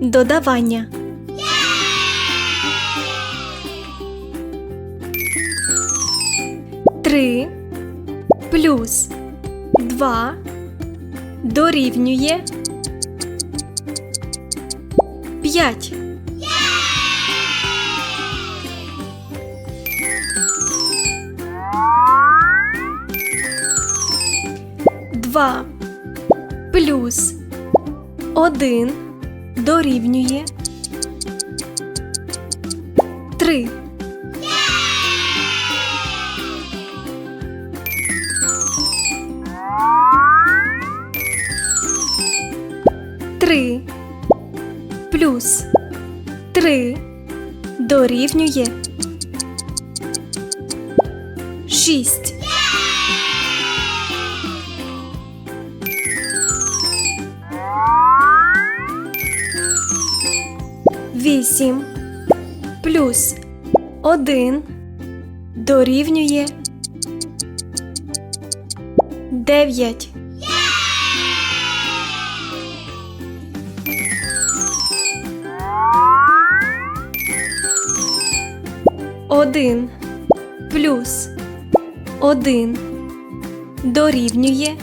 Додавання. Три плюс два дорівнює п'ять. Два плюс один дорівнює три. Три плюс три дорівнює шість. Вісім плюс один дорівнює дев'ять. Один плюс один дорівнює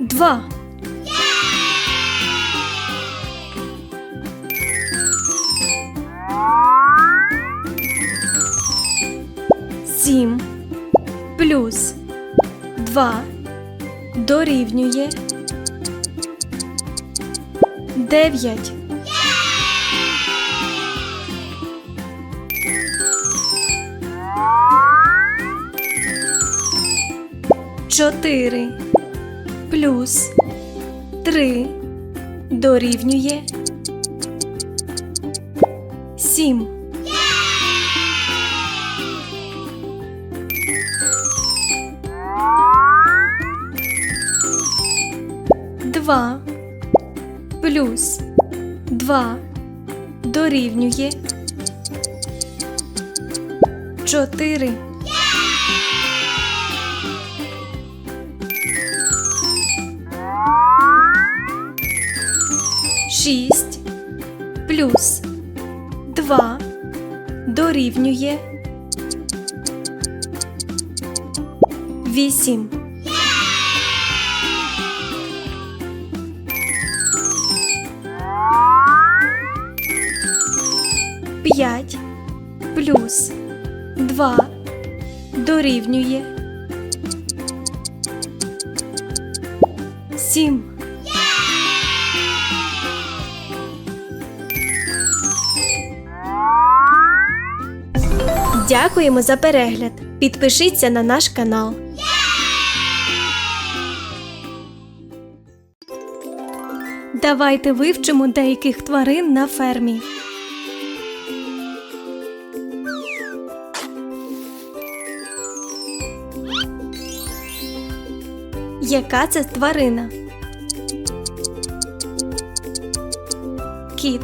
два. Сім плюс два дорівнює дев'ять. Чотири плюс три дорівнює сім. Два плюс два дорівнює чотири. Шість плюс два дорівнює вісім. П'ять плюс два дорівнює сім. Дякуємо за перегляд. Підпишіться на наш канал. Давайте вивчимо деяких тварин на фермі. Яка це тварина? Кіт.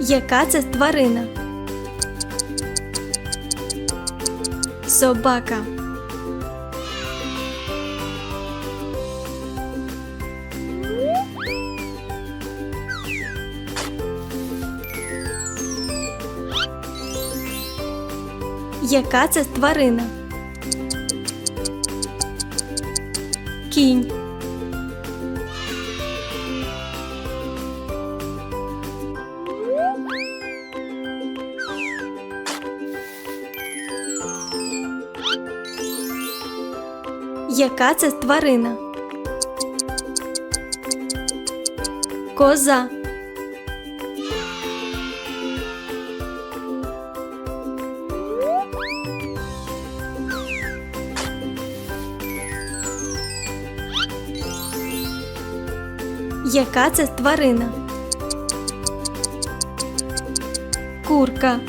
Яка це тварина? Собака. Яка це тварина? Кінь. Яка це тварина? Коза. Яка це тварина? Курка.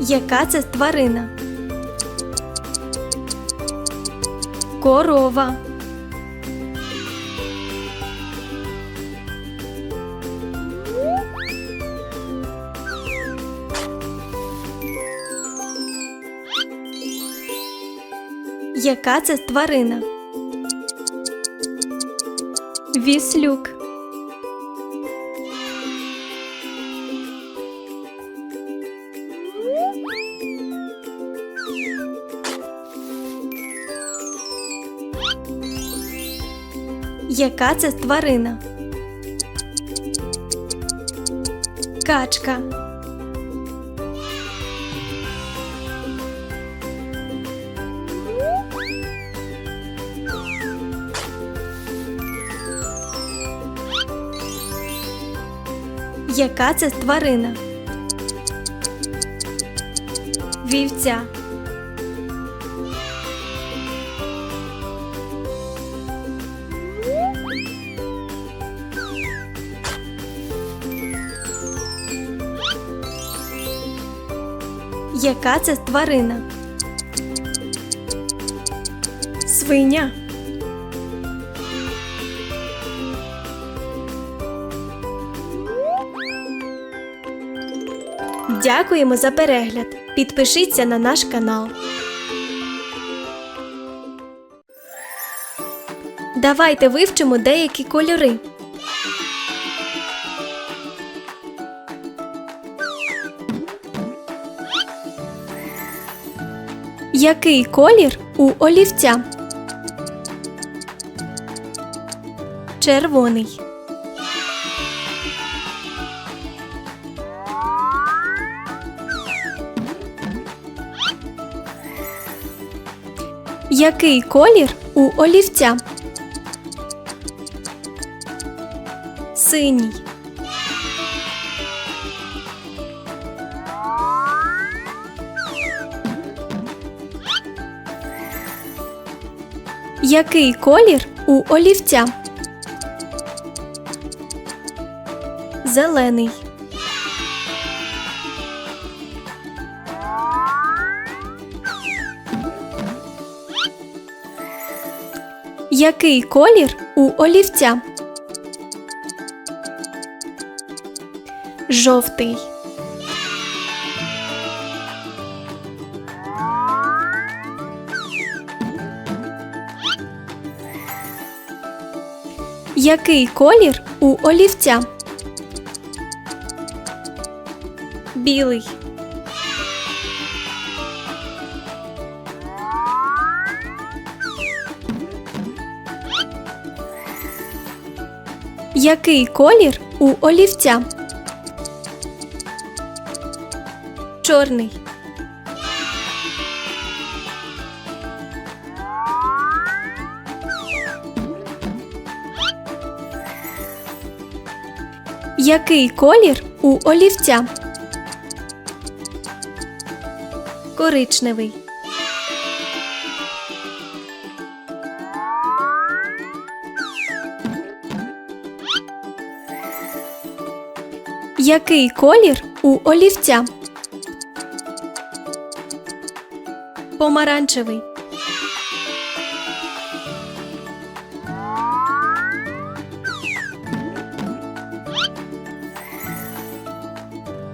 Яка це тварина? Корова. Яка це тварина? Віслюк. Яка це тварина? Качка. Яка це тварина? Вівця. Яка це тварина? Свиня. Дякуємо за перегляд. Підпишіться на наш канал. Давайте вивчимо деякі кольори. Який колір у олівця? Червоний. Який колір у олівця? Синій. Який колір у олівця? Зелений. Який колір у олівця? Жовтий. Який колір у олівця? Білий. Який колір у олівця? Чорний. Який колір у олівця? Коричневий. Який колір у олівця? Помаранчевий.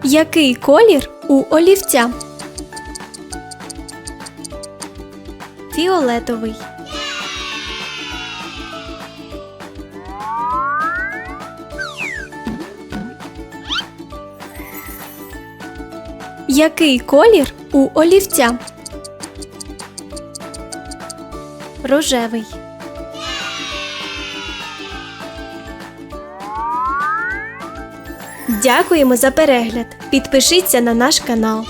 Який колір у олівця? Фіолетовий. Який колір у олівця? Рожевий. Дякуємо за перегляд. Підпишіться на наш канал.